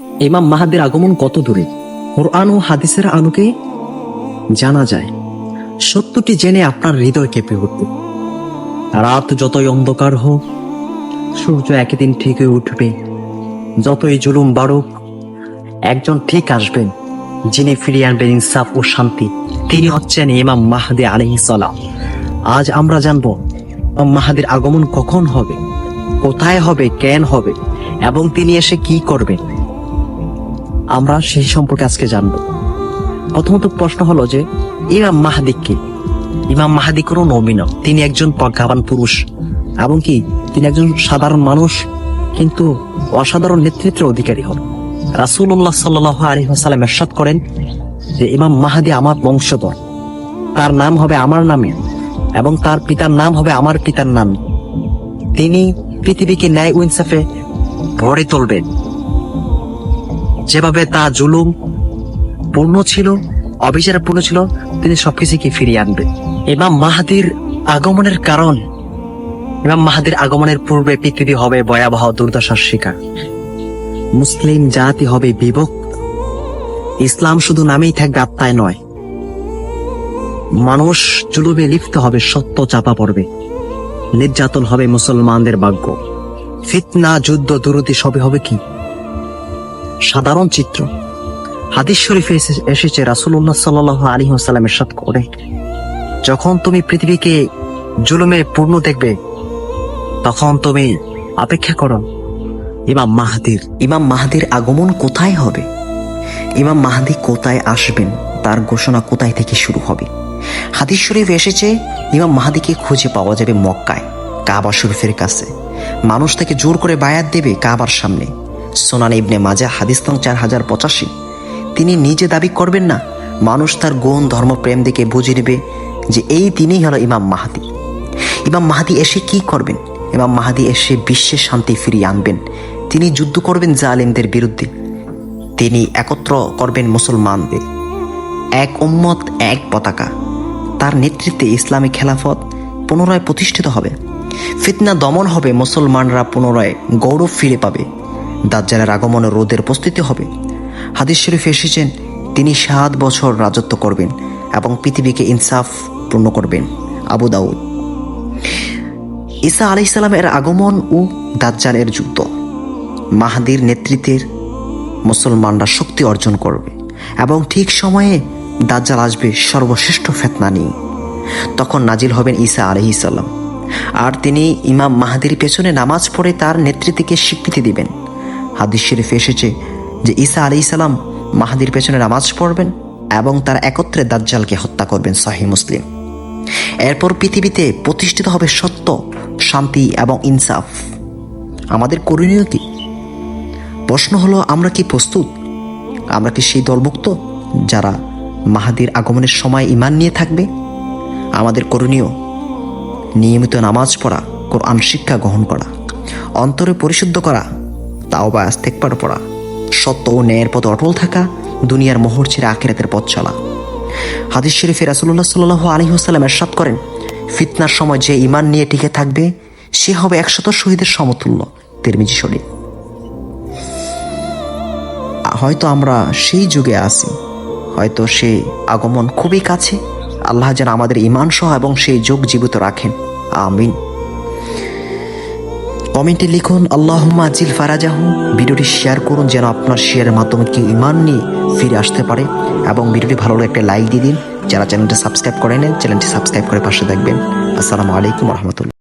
ইমাম মাহাদের আগমন কত দূরে? কোরআন ও হাদিসের আলোকে জানা যায় সত্যটি জেনে আপনার হৃদয় কেঁপে উঠবে। রাত যতই অন্ধকার হোক, সূর্য একদিন ঠিক হয়ে উঠবে। যতই জুলুম বাড়ুক, একজন ঠিক আসবেন, যিনি ফিরিয়ে আনবেন ইনসাফ ও শান্তি। তিনি হচ্ছেন ইমাম মাহাদি আলহি সালাম। আজ আমরা জানব মাহাদির আগমন কখন হবে, কোথায় হবে, কেন হবে, এবং তিনি এসে কি করবেন। আমরা সেই সম্পর্কে আজকে জানব। প্রথমত প্রশ্ন হলো যে, ইমাম মাহাদি কি? ইমাম মাহাদি কোনো নবী। তিনি একজন প্রজ্ঞাবান পুরুষ। এবং কি, তিনি একজন সাধারণ মানুষ, কিন্তু অসাধারণ নেতৃত্বের অধিকারী হন। রাসূলুল্লাহ সাল্লাহ আলী হাসালাম এরশাদ করেন যে, ইমাম মাহাদি আমার বংশধর। তার নাম হবে আমার নামে, এবং তার পিতার নাম হবে আমার পিতার নাম। তিনি পৃথিবীকে ন্যায় ইনসাফে ভরে তুলবেন। যেভাবে তা জুলুম পূর্ণ ছিল, অবিচার পূর্ণ ছিল, তিনি সবকিছুকে ফিরিয়ে আনবেন ইমাম মাহাদির আগমনের কারণ, ইমাম মাহাদির আগমনের পূর্বে পৃথিবী হবে ভয়াবহ দুর্দশার শিকার। মুসলিম জাতি হবে বিভক্ত। ইসলাম শুধু নামেই থাকবে আত্মায় নয়। মানুষ জুলুমে লিপ্ত হবে, সত্য চাপা পড়বে। নির্যাতন হবে মুসলমানদের ভাগ্য। ফিতনা, যুদ্ধ দুরুতি সবে হবে কি? সাধারণ চিত্র। হাদিস শরীফে এসেছে রাসূলুল্লাহ সাল্লাল্লাহু আলাইহি ওয়াসাল্লাম ইরশাদ করে। যখন তুমি পৃথিবীকে জুলুমে পূর্ণ দেখবে, তখন তুমি অপেক্ষা করো, ইমাম মাহাদির ইমাম মাহাদির আগমন কোথায় হবে? ইমাম মাহাদি কোথায় আসবেন? তার ঘোষণা কোথায় থেকে শুরু হবে? হাদিস শরীফ এসেছে, ইমাম মাহাদিকে খুঁজে পাওয়া যাবে মক্কায়, কাবা শরীফের কাছে। মানুষ তাকে জোর করে বায়াত দেবে কাবার সামনে। সোনান ইবনে মাজা হাদিস নং চার হাজার পঁচাশি। তিনি নিজে দাবি করবেন না, মানুষ তার গুণ ধর্মপ্রেম দেখে বুঝে নেবে যে এই তিনিই হলো ইমাম মাহাদি। ইমাম মাহাদি এসে কি করবেন? ইমাম মাহাদি এসে বিশ্বের শান্তি ফিরিয়ে আনবেন। তিনি যুদ্ধ করবেন জালিমদের বিরুদ্ধে। তিনি একত্র করবেন মুসলমানদের। এক উম্মত, এক পতাকা। তার নেতৃত্বে ইসলামী খেলাফত পুনরায় প্রতিষ্ঠিত হবে। ফিতনা দমন হবে মুসলমানরা পুনরায় গৌরব ফিরে পাবে। দাজ্জালের আগমনে রোদের প্রস্তুতি হবে। হাদিস শরীফ এসেছেন, তিনি সাত বছর রাজত্ব করবেন এবং পৃথিবীকে ইনসাফ পূর্ণ করবেন, আবু দাউদ। ঈসা আলাইসাল্লামের আগমন ও দাজ্জালের যুদ্ধ। মাহাদির নেতৃত্বের মুসলমানরা শক্তি অর্জন করবে এবং ঠিক সময়ে দাজ্জাল আসবে সর্বশ্রেষ্ঠ ফেতনা নিয়ে। তখন নাজিল হবেন ঈসা আলহিসাল্লাম আর তিনি ইমাম মাহাদির পেছনে নামাজ পড়ে তার নেতৃত্বকে স্বীকৃতি দিবেন। হাদিস শরীফে এসেছে যে ঈসা আলাইসাল্লাম মাহাদির পেছনে নামাজ পড়বেন এবং তার একত্রে দাজ্জালকে হত্যা করবেন সাহি মুসলিম। এরপর পৃথিবীতে প্রতিষ্ঠিত হবে সত্য, শান্তি এবং ইনসাফ। আমাদের করণীয় কি? প্রশ্ন হলো, আমরা কি প্রস্তুত? আমরা কি সেই দলভুক্ত যারা মাহাদির আগমনের সময় ইমান নিয়ে থাকবে? আমাদের করণীয়, নিয়মিত নামাজ পড়া, কোরআন শিক্ষা গ্রহণ করা, অন্তরে পরিশুদ্ধ করা তাও বা আস্তেকবার পড়া সত্য ও ন্যায়ের পথে অটল থাকা দুনিয়ার মোহর ছেড়ে আখেরাতের পথ চলা। হাদিস শরীফে রাসুল্লাহ সাল্লাহ আলী হাসাল্লাম এরশাদ করেন, ফিতনার সময় যে ইমান নিয়ে টিকে থাকবে, সে হবে একশত শহীদের সমতুল্য, তিরমিজি শরীফ। হয়তো আমরা সেই যুগে আছি, হয়তো সেই আগমন খুবই কাছে, আল্লাহ যেন আমাদের ইমান সহ এবং সেই যোগ জীবিত রাখেন, আমিন। কমেন্টে লিখুন আল্লাহ আজিল ফারাজাহু। ভিডিওটি শেয়ার করুন যেন আপনার শেয়ারের মাধ্যমে কেউ ইমান নিয়ে ফিরে আসতে পারে। এবং ভিডিওটি ভালো লাগে একটা লাইক দিয়ে দিন। যারা চ্যানেলটা সাবস্ক্রাইব করে নেন চ্যানেলটি সাবস্ক্রাইব করে পাশে দেখবেন আসসালামু আলাইকুম রহমতুল্লাহ।